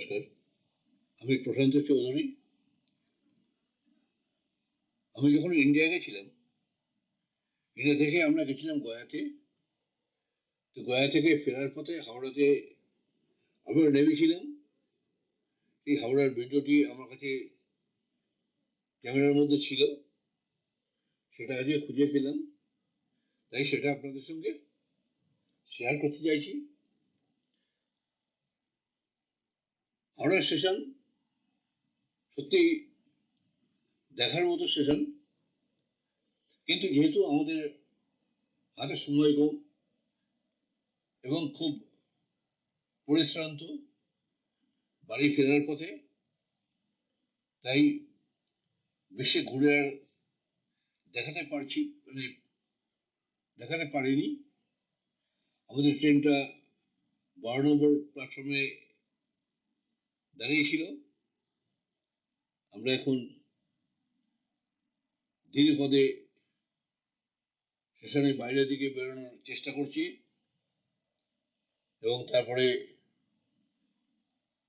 নমস্কার আমি প্রশান্ত চৌধুরী। আমি যখন ইন্ডিয়া গেছিলাম ইন্ডিয়া থেকে আমরা গেছিলাম গয়াতে। তো গয়া থেকে ফেরার পথে হাওড়াতে আমরা নেমেছিলাম। এই হাওড়ার ভিডিওটি আমার কাছে ক্যামেরার মধ্যে ছিল। সেটা আজকে খুঁজে পেলাম। তাই সেটা আপনাদের সঙ্গে শেয়ার করতে চাইছি। হাওড়া স্টেশন সত্যি দেখার মতো স্টেশন কিন্তু যেহেতু আমাদের হাতে সময় কম এবং খুব পরিশ্রান্ত, বাড়ি ফেরার পথে, তাই বেশি ঘুরে আর দেখাতে পারছি মানে দেখাতে পারিনি। আমাদের ট্রেনটা বারো নম্বর প্ল্যাটফর্মে দাঁড়িয়েছিল। আমরা এখন ধীরে পদে স্টেশনের বাইরের দিকে বেরোনোর চেষ্টা করছি এবং তারপরে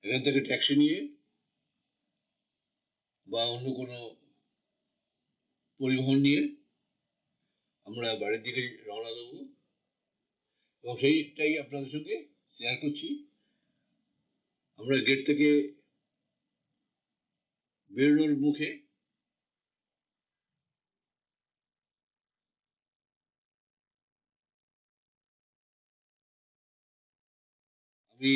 এখান থেকে ট্যাক্সি নিয়ে বা অন্য কোনো পরিবহন নিয়ে আমরা বাড়ির দিকে রওনা দেবো। এবং সেইটাই আপনাদের সঙ্গে শেয়ার করছি। আমরা গেট থেকে বেরোনোর মুখে আমি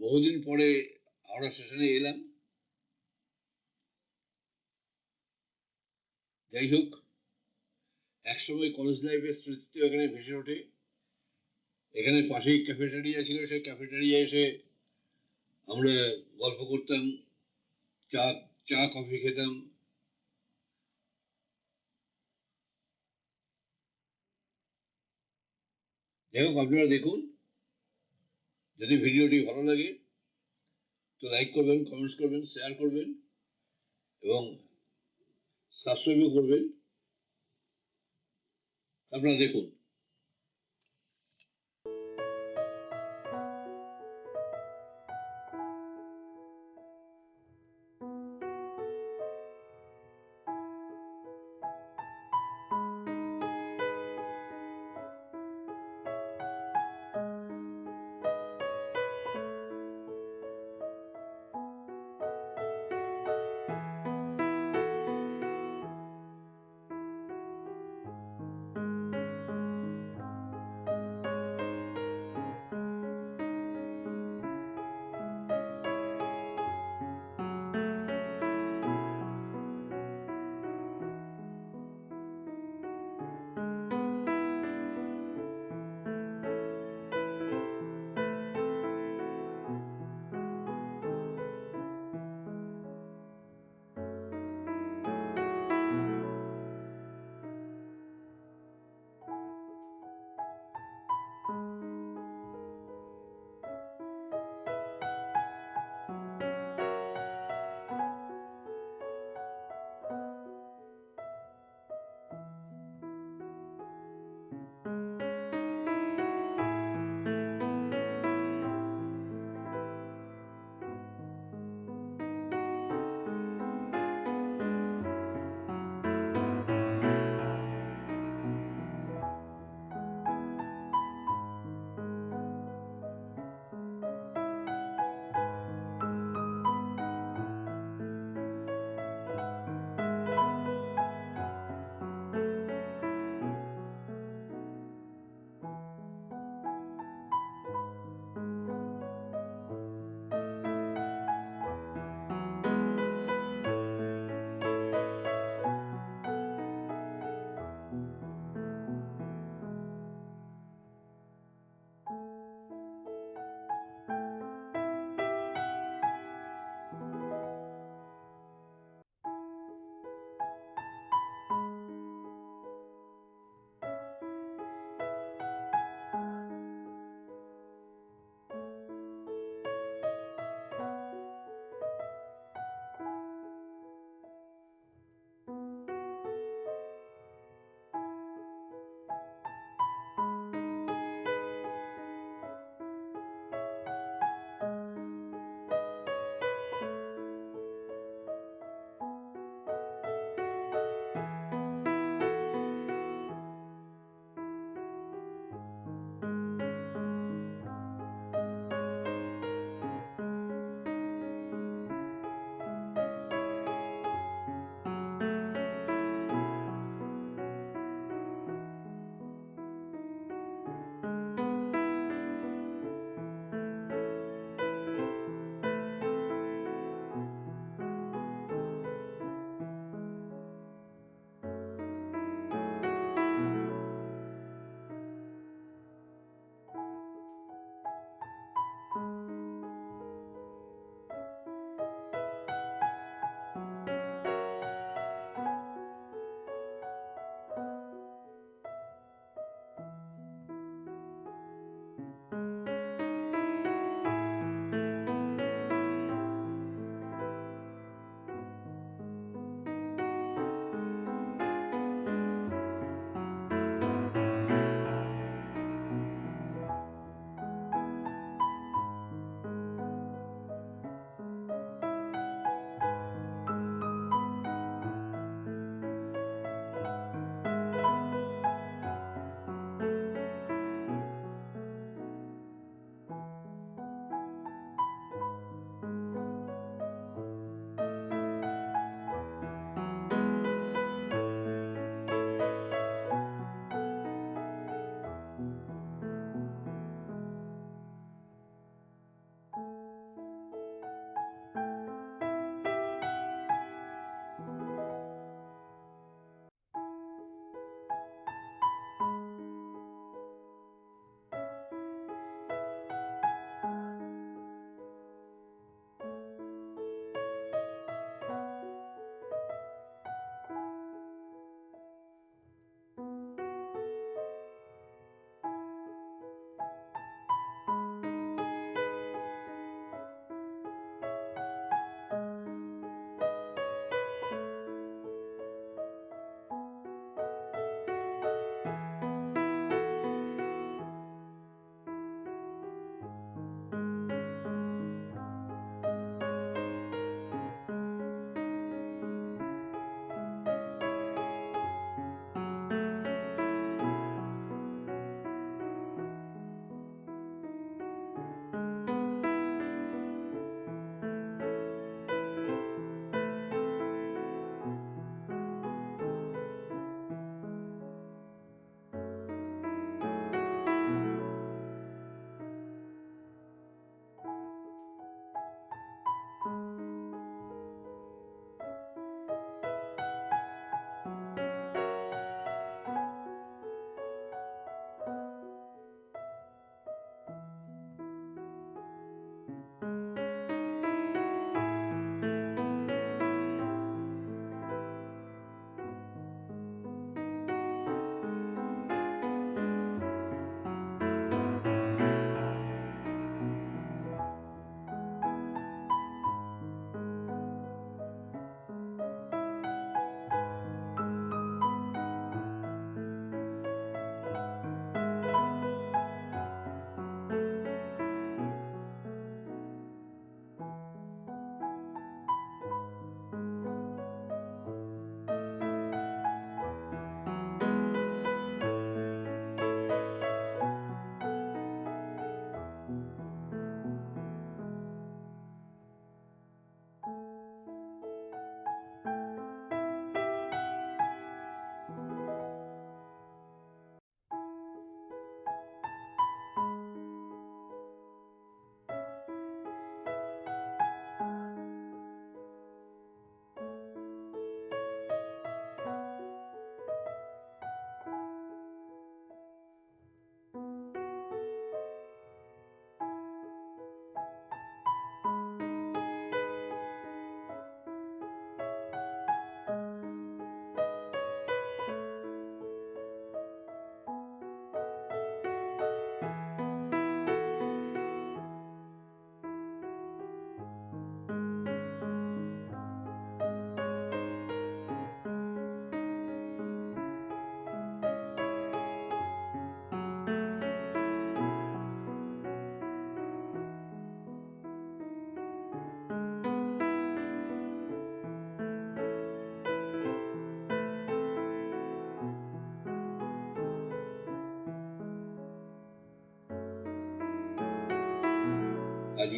বহুদিন পরে হাওড়া স্টেশনে এলাম। যাই হোক, একসময় কলেজ লাইফের স্মৃতি এখানে ভেসে ওঠে। এখানে পাশেই ক্যাফেটেরিয়া ছিল, সেই ক্যাফেটেরিয়া এসে আমরা গল্প করতাম, চা চা কফি খেতাম। যাই হোক, আপনারা দেখুন, যদি ভিডিওটি ভালো লাগে, তো লাইক করবেন কমেন্টস করবেন শেয়ার করবেন, এবং সাবস্ক্রাইবও করবেন। আপনারা দেখুন।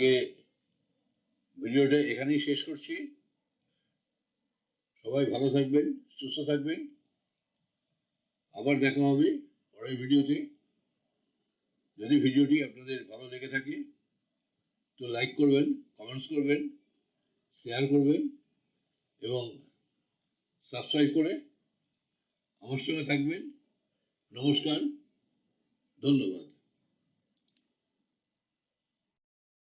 আজকে ভিডিওটা এখানেই শেষ করছি। সবাই ভালো থাকবেন, সুস্থ থাকবেন। আবার দেখা হবে পরের ভিডিওতে। যদি ভিডিওটি আপনাদের ভালো লেগে থাকে, তো লাইক করবেন কমেন্টস করবেন শেয়ার করবেন এবং সাবস্ক্রাইব করে আমার সঙ্গে থাকবেন। নমস্কার, ধন্যবাদ।